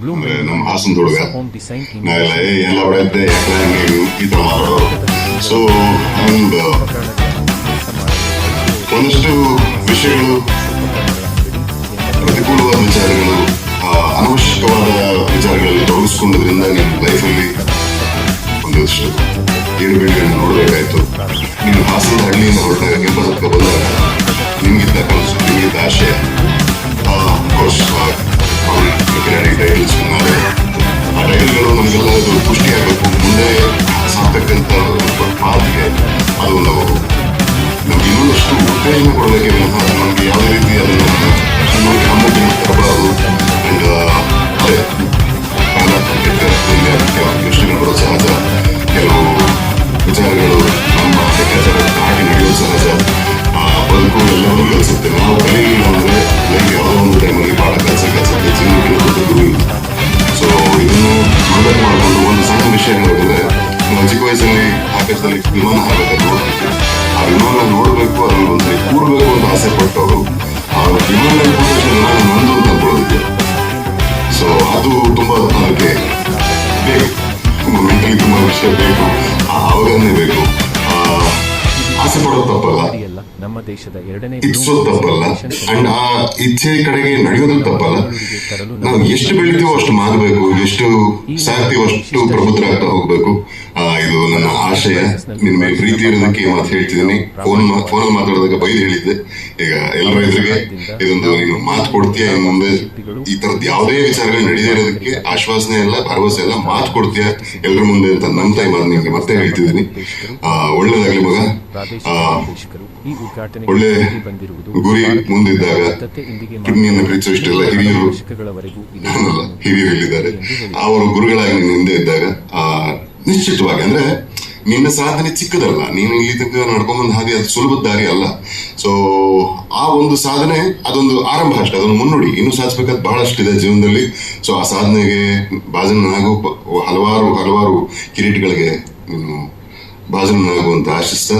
ಅಂದ್ರೆ ನಮ್ಮ ಹಾಸನ ಹುಡುಗ ನಾವೆಲ್ಲ ಎಲ್ಲ ಹಿಂಗೆ ಈ ಥರ ಮಾತಾಡೋರು ಸೊ ಅಂಡ್ ಒಂದಷ್ಟು ವಿಷಯಗಳು ಪ್ರತಿಕೂಲವಾದ ವಿಚಾರಗಳು ಅನವಶ್ಯಕವಾದ ವಿಚಾರಗಳಲ್ಲಿ ತೊಡಗಿಸ್ಕೊಂಡದ್ರಿಂದ ನಿಮ್ಮ ಲೈಫಲ್ಲಿ ಒಂದಷ್ಟು ಏರುಪೇರುಗಳನ್ನ ನೋಡಬೇಕಾಯ್ತು ನೀನು ಹಾಸನದ ಹಳ್ಳಿಯಿಂದ ಹೊರಟಾಗ ಕೆಂಪಸತ್ಕ ಬಂದಾಗ ಅದು ನಾವು ನಮ್ಗೆ ಇನ್ನೊಂದಷ್ಟು ಉತ್ತೇಜನ ಕೊಡಬೇಕೆ ವಿನಃ ನಮಗೆ ಯಾವುದೇ ರೀತಿ ಅದನ್ನು ನಮಗೆ ಹಮ್ಮಕ್ಕೆ ತರಬಾರದು ಅಂಡ್ ಅದೇ ಯೋಚನೆಗಳು ಬರೋದು ಸಹಜ ಕೆಲವು ವಿಚಾರಗಳು ನಮ್ಮ ಲೆಕ್ಕಾಚಾರ ಹಾಗೆ ನಡೆಯೋದು ಸಹಜ ಆ ಬದುಕು ಎಲ್ಲವೂ ಕಲಿಸುತ್ತೆ ನಾವು ಕಲಿಯಿಲ್ಲ ಅಂದರೆ ಲೈಫ್ ಯಾವುದೋ ಒಂದು ಟೈಮಲ್ಲಿ ಭಾಳ ಕೆಲಸ ಕಲಿಸುತ್ತೆ ಜೀವನಕ್ಕೆ ಗುರು ಇಲ್ಲ ಸೊ ಇದನ್ನು ಮೊದಲು ಮಾಡಿಕೊಂಡು ಒಂದು ಸಣ್ಣ ವಿಷಯ ಹೇಳೋದಂದ್ರೆ ನಾವು ಚಿಕ್ಕ ವಯಸ್ಸಲ್ಲಿ ಆಕಾಶದಲ್ಲಿ ವಿಮಾನ ಹಾರಬೇಕು ವಿಮಾನ ನಾನು ನಂದು ಸೊ ಅದು ತುಂಬ ಅದಕ್ಕೆ ಬೇಕು ಮೆಂಟಲಿ ತುಂಬ ವಿಷಯ ಬೇಕು ಆ ಬೇಕು ಆಸೆ ಪಡೋದು ತಪ್ಪಲ್ಲ ನಮ್ಮ ದೇಶದ ಎರಡನೇ ಇಚ್ಛೋದು ತಪ್ಪಲ್ಲ. ಅಂಡ್ ಆ ಇಚ್ಛೆ ಕಡೆಗೆ ನಡೆಯೋದು ತಪ್ಪಲ್ಲ ನಾವು ಎಷ್ಟು ಬೆಳಿತೀವೋ ಅಷ್ಟು ಮಾಡಬೇಕು ಎಷ್ಟು ಸಾಕ್ತೀವೋ ಅಷ್ಟು ಪ್ರಬುದ್ಧರಾಗ್ತಾ ಹೋಗ್ಬೇಕು. ಇದು ನನ್ನ ಆಶಯ. ನಿಮ್ಮ ಪ್ರೀತಿ ಇರೋದಕ್ಕೆ ಮಾತು ಹೇಳ್ತಿದ್ದೀನಿ. ಫೋನ್ ಫೋನಲ್ಲಿ ಮಾತಾಡೋದಕ್ಕೆ ಬೈದು ಹೇಳಿದ್ದೆ. ಈಗ ಎಲ್ಲರ ರೈತರಿಗೆ ಇದೊಂದು ನೀನು ಮಾತು ಕೊಡ್ತೀಯ ಇನ್ನು ಮುಂದೆ? ಈ ತರದ್ ಯಾವುದೇ ವಿಚಾರಗಳು ನಡೀದೇ ಇರೋದಕ್ಕೆ ಆಶ್ವಾಸನೆ ಎಲ್ಲ ಭರವಸೆ ಎಲ್ಲ ಮಾತು ಕೊಡ್ತೀಯ ಎಲ್ಲರ ಮುಂದೆ ಅಂತ ನಮ್ಮ ತಾಯಿ ಮಾತು ನಿಮ್ಗೆ ಮತ್ತೆ ಹೇಳ್ತಿದ್ದೀನಿ. ಆ, ಒಳ್ಳೇದಾಗ್ಲಿ ಮಗ. ಒಳ್ಳೆ ಗುರಿ ಮುಂದಿದ್ದಾಗ ಕಿಡ್ನಿಯನ್ನು ಪ್ರೀತಿಸುವಷ್ಟೆಲ್ಲ ಪ್ರೀತಿಸೋ ಇಷ್ಟೆಲ್ಲ ಹಿರಿಯರು ನಾನಲ್ಲ ಹಿರಿಯರು ಇಲ್ಲಿದ್ದಾರೆ ಅವರು ಗುರುಗಳಾಗಿ ಹಿಂದೆ ಇದ್ದಾಗ ಆ ನಿಶ್ಚಿತವಾಗಿ. ಅಂದ್ರೆ ನಿನ್ನ ಸಾಧನೆ ಚಿಕ್ಕದಲ್ಲ. ನೀನು ಇಲ್ಲಿ ತನಕ ನಡ್ಕೊಂಬಂದ ಹಾಗೆ ಅದು ಸುಲಭದ ದಾರಿ ಅಲ್ಲ. ಸೊ ಆ ಒಂದು ಸಾಧನೆ, ಅದೊಂದು ಆರಂಭ ಅಷ್ಟೇ. ಅದೊಂದು ಮುನ್ನುಡಿ. ಇನ್ನೂ ಸಾಧಿಸಬೇಕಾದ ಬಹಳಷ್ಟಿದೆ ಜೀವನದಲ್ಲಿ. ಸೊ ಆ ಸಾಧನೆಗೆ ಬಾಜನಾಗು ಹಲವಾರು ಹಲವಾರು ಕಿರೀಟಗಳಿಗೆ ನೀನು ಬಾಜನಾಗು ಅಂತ ಆಶಿಸ್ತಾ